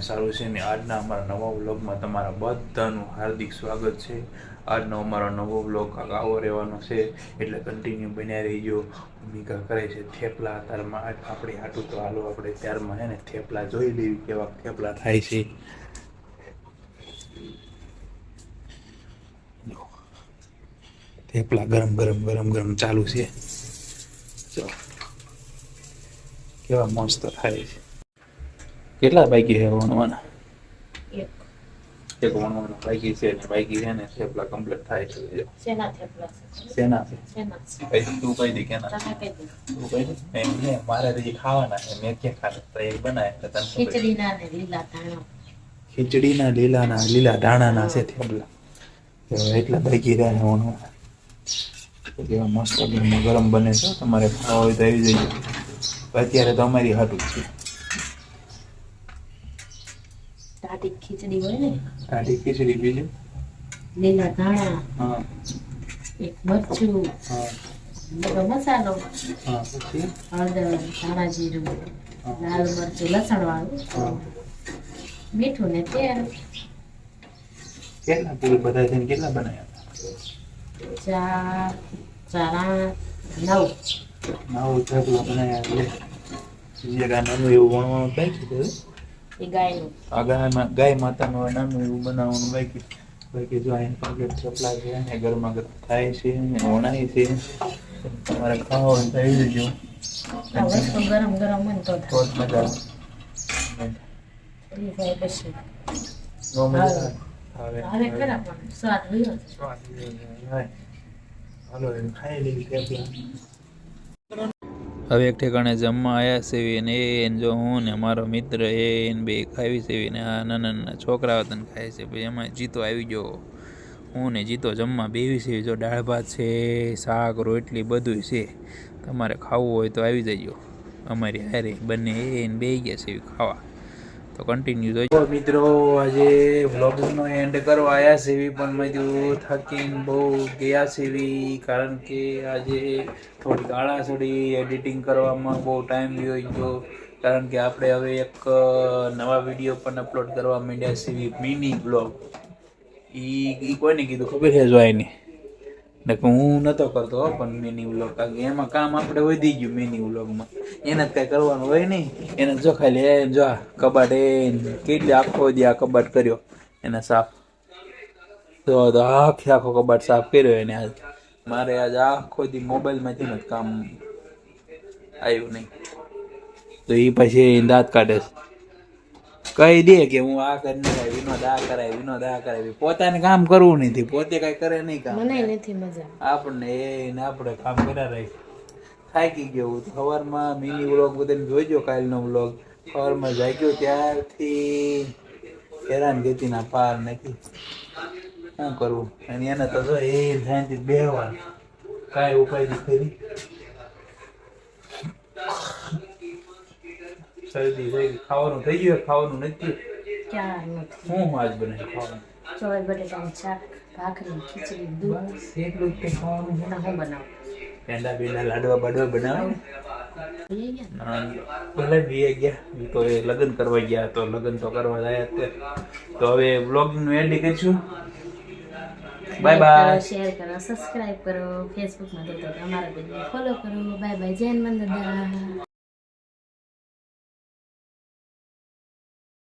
સારું છે ને આજના અમારા નવા વ્લોગમાં તમારા બધાનું હાર્દિક સ્વાગત છે. આજનો અમારો નવો વ્લોગ આવો રહેવાનો છે, એટલે કન્ટિન્યુ બન્યા રહીજો. ભૂમિકા કરે છે થેપલા તારમાં. આપણે આટું તો હાલો આપણે ત્યારમાં હે ને થેપલા જોઈ લેવી કેવા થેપલા થાય છે. થેપલા ગરમ ગરમ ગરમ ગરમ ચાલુ છે. કેવા મસ્ત થાય છે. કેટલા બાકી છે વણવાના? એક. વણવાનું બાકી છે ને બાકી છે ને થેપલા કમ્પ્લીટ થાય છે સેના થેપલા સેના કઈ તું કઈ દે કેના. તમે કહી દો. તું કઈ દે? એમ ને મારે તો ખાવાના છે. મેં ક્યાં ખાતા તો એક બનાય એટલે તને. ખીચડીના ને લીલા ધાણા. ખીચડીના લીલાના લીલા દાણાના છે થેપલા. એટલા બાકી રહ્યા ને વણવાના. કેવા મસ્ત ગરમ બને છે તમારે ખાવા હોય તો આવી જઈએ અત્યારે તો અમારી હાટું છે. ટાટી ખીચડી હોય ને? આટી ખીચડી બીજું? લીલા ધાણા હા. એક મરચું હા. બધો મસાલો હા પછી? હળદર ધાણા જીરું લાલ મરચું લસણ વાળું મીઠું ને તેલ. કેટલા પૂરી બધા થઈને કેટલા બનાવ્યા ચાર ચાર આઠ નવ. નવ થેપલા બનાવ્યા એટલે. જે નાનું એવું વણવાનું થાય છે એ ગાયનું. આ ગાયમાં ગાય માતાનું હોય નાનું એવું બનાવવાનું બાકી બાકી જો અહીં પાકેટ થેપલા છે ને ગરમા થાય છે ને વણાય છે. તમારે ખાવા હોય જજો. ગરમ ગરમ હોય તો તો જ મજા આવે. હાલો. ખાઈ થેપલા હવે એક ઠેકાણે જમવા આવ્યા છે ને એને જો હું ને મારો મિત્ર, એ ને બે ખાવી છે ને આ નાના નાના છોકરાઓ તને ખાય છે, ભાઈ એમાં જીતો આવી ગયો. હું ને જીતો જમવા બેવી છે, જો દાળ ભાત છે, શાક, રોટલી બધું છે. તમારે ખાવું હોય તો આવી જજો. અમારી હારે બંને એને બે ગયા છે, ખાવા. તો કન્ટિન્યુ જોજો મિત્રો, આજે વ્લોગનો એન્ડ કરવા આવ્યા સેવી પણ મેં થકીને બહુ ગયા સેવી કારણ કે આજે થોડી ગાળા થોડી એડિટિંગ કરવામાં બહુ ટાઈમ ગયો ગયો કારણ કે આપણે હવે એક નવા વીડિયો પણ અપલોડ કરવા માંડ્યા સેવી મિની બ્લોગ ઈ કોઈને કીધું? ખબર છે જોઈને ને હું નતો કરતો પણ મિની વ્લોગ એમાં કામ આપણે વધી ગયું મિની વ્લોગમાં એને જ કાંઈ કરવાનું હોય નહીં. એને જો ખાલી એ જો કબાટ એ કેટલી આખો દી આ કબાટ કર્યો, એને સાફ. તો આખે આખો કબાટ સાફ કર્યો એને આજ. મારે આજ આખો દી મોબાઈલમાંથી જ કામ આવ્યું નહીં. તો એ પછી દાંત કાઢે છે. કહી દે કે હું આ કરી નાખાય વિનોદ આ કરાય વિનોદ આ કરાય. પોતાને કામ કરવું નથી પોતે કઈ કરે નહીં કામ. મને નથી મજા. આપણને એને આપણે કામ કર્યા રહી. થાકી ગયો તો. સવારમાં મિની વ્લોગ બધાને જોઈજો કાલનો વ્લોગ સવારમાં જાગ્યો ત્યારથી હેરાન ગતિના પાર નથી. શું કરવું અને એને તો જો એ શાંતિ બેહવાનું કાંઈ ઉપાય નથી ખરી? શરદી થઈ. ખાવાનું થઈ ગયું ખાવાનું નથી. ક્યાં નથી હું આજ બને ખાવાનું? ચોળ બટેટાનું શાક ભાખરી ખીચડી દૂધ. એટલું જ ખાવાનું હું બનાવું. પેંડા બેંડા લાડવા બાડવા બનાવે? ભૂલી ગયા? બી ગયા. તો એ લગ્ન કરવા ગયા તો લગ્ન તો કરવા જાય તે તો હવે બ્લોગનું એન્ડ કરીશું બાય બાય શેર કરો સબસ્ક્રાઇબ કરો ફેસબુકમાં તો અમારા પેજને ફોલો કરો. બાય બાય જૈન મંદિર